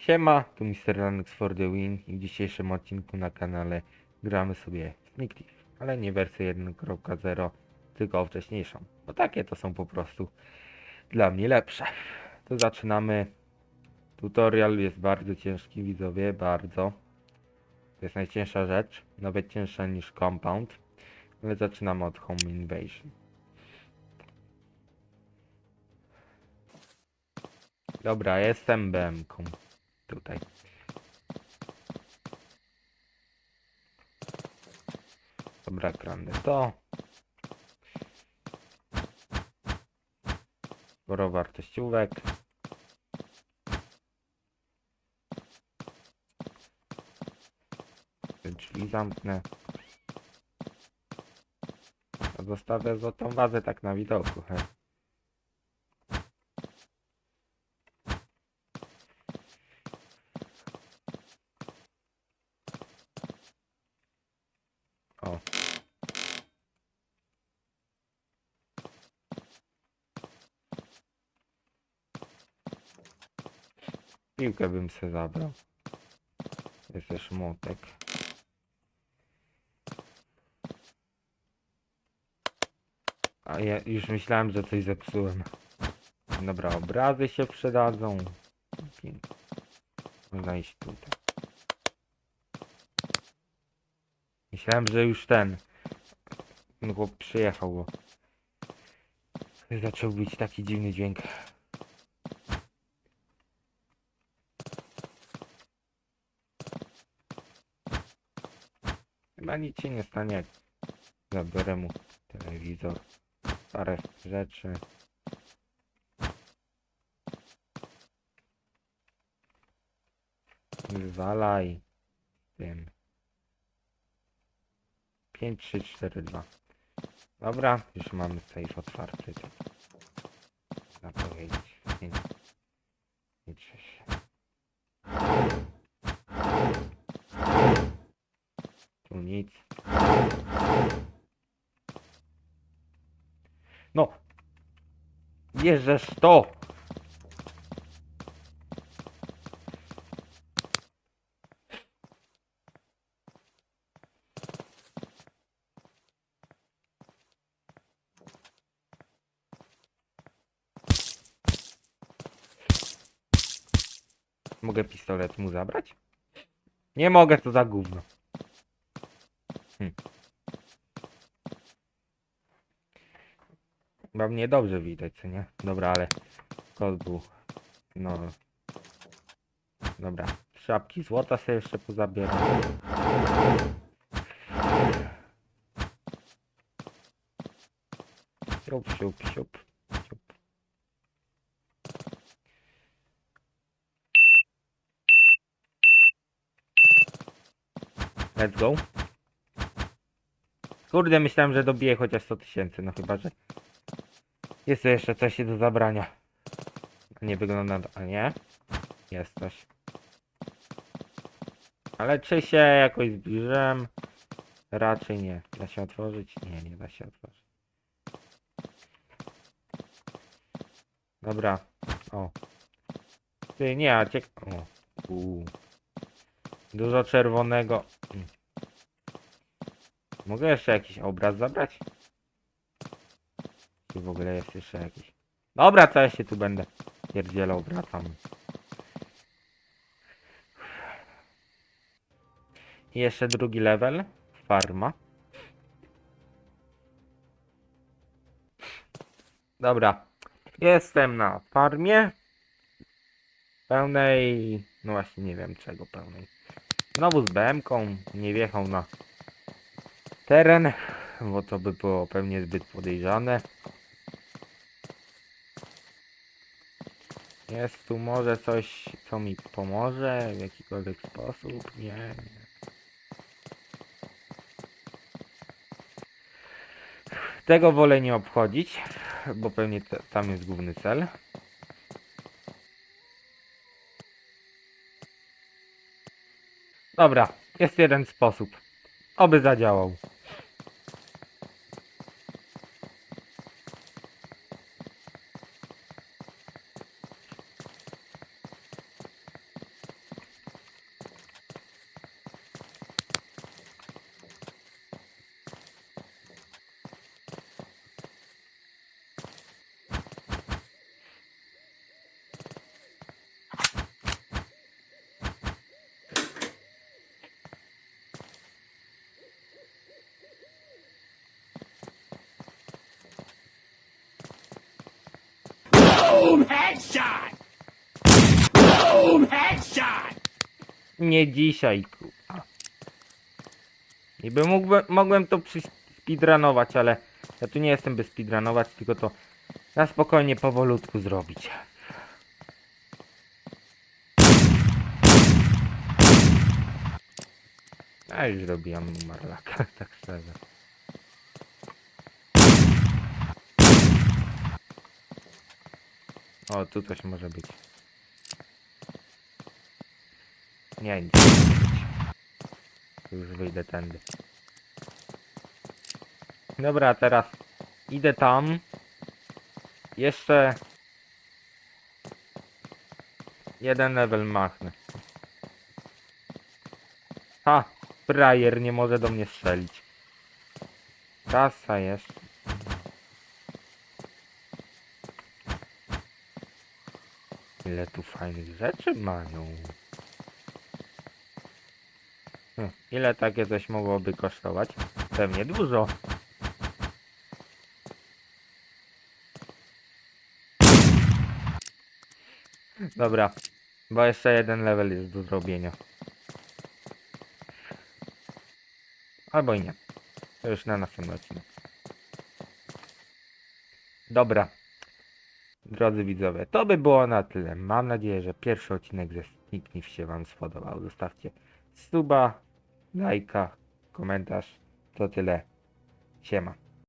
Siema, tu Mr. Lanux for the win i w dzisiejszym odcinku na kanale gramy sobie w Sneak Thief, ale nie wersję 1.0, tylko wcześniejszą, bo takie to są po prostu dla mnie lepsze. To zaczynamy. Tutorial jest bardzo ciężki, widzowie, bardzo. To jest najcięższa rzecz, nawet cięższa niż Compound, ale zaczynamy od Home Invasion. Dobra, jestem BM-ką. Tutaj. Dobra, krandę to. Sporo wartościówek. Drzwi zamknę. Zostawię złotą wazę tak na widoku. He. Piłkę bym se zabrał. Jest też młotek. A ja już myślałem, że coś zepsułem. Dobra, obrazy się przydadzą. Można iść tutaj. Myślałem, że już ten. Ten chłop przyjechał, bo zaczął być taki dziwny dźwięk. Chyba nic się nie stanie, zabiorę mu telewizor, parę rzeczy. Wywalaj tym. 5, 3, 4, 2. Dobra, już mamy safe otwarty się. Tu nic. No! To! Mogę pistolet mu zabrać? Nie mogę, to za gówno. Hm. Chyba mnie dobrze widać, co nie? Dobra, ale kod był... No... Dobra. Szapki złota sobie jeszcze pozabieram. Siup, siup, siup, siup. Let's go. Kurde, myślałem, że dobiję chociaż 100 tysięcy, no chyba, że jest tu jeszcze coś do zabrania. Nie wygląda, a nie? Jest coś. Ale czy się jakoś zbliżyłem? Raczej nie. Da się otworzyć? Nie, nie da się otworzyć. Dobra. O. Ty, nie, a ciek... O. Uuu. Dużo czerwonego. Mogę jeszcze jakiś obraz zabrać? Czy w ogóle jest jeszcze jakiś? Dobra, co ja się tu będę pierdzielał, wracam. I jeszcze drugi level. Farma. Dobra. Jestem na farmie. Pełnej... No właśnie nie wiem czego pełnej. Znowu z BM-ką. Nie wjechał na teren, bo to by było pewnie zbyt podejrzane. Jest tu może coś, co mi pomoże w jakikolwiek sposób? Nie, nie. Tego wolę nie obchodzić, bo pewnie tam jest główny cel. Dobra, jest jeden sposób. Oby zadziałał. Headshot! Boom! Headshot! Nie dzisiaj, kurwa. Niby mógłbym, mogłem to speedrunować, ale ja tu nie jestem by speedrunować, tylko to na spokojnie, powolutku zrobić. A już robiłam marlaka, tak sobie. O, tu coś może być. Nie, nic. Już wyjdę tędy. Dobra, teraz idę tam. Jeszcze jeden level machnę. Ha! Frajer nie może do mnie strzelić. Kasa jeszcze. Ile tu fajnych rzeczy mają. Hm, Ile takie coś mogłoby kosztować? Pewnie dużo. Dobra, bo jeszcze jeden level jest do zrobienia. Albo i nie. To już na następny odcinek. Dobra. Drodzy widzowie, to by było na tyle. Mam nadzieję, że pierwszy odcinek ze Sneak się Wam spodobał. Zostawcie suba, lajka, komentarz. To tyle. Siema.